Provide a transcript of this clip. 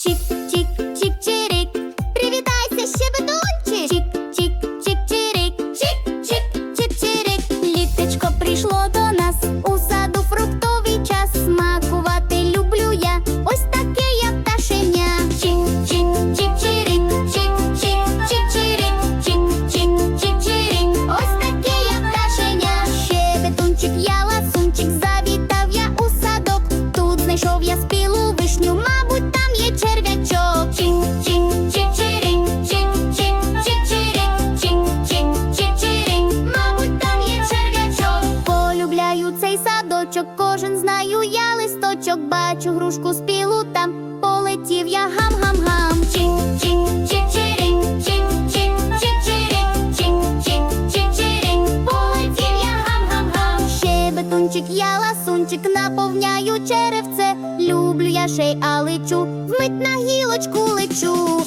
Чик, чик, чик, чирик. Привітайся, щебетунчик. Чик, чик, чик, чирик. Чик, чик, чик, чирик. Літечко прийшло до нас. У саду фруктовий час. Смакувати люблю я. Ось таке я пташеня. Чик, цей садочок, кожен знаю я листочок. Бачу грушку спілу там. Полетів я гам-гам-гам. Чик, чик, чик, чирик. Чик, чик, чик, чирик. Чик, чик, чик, чирик. Полетів я я ласунчик, наповняю черевце. Люблю я шей, а лечу, вмить на гілочку лечу.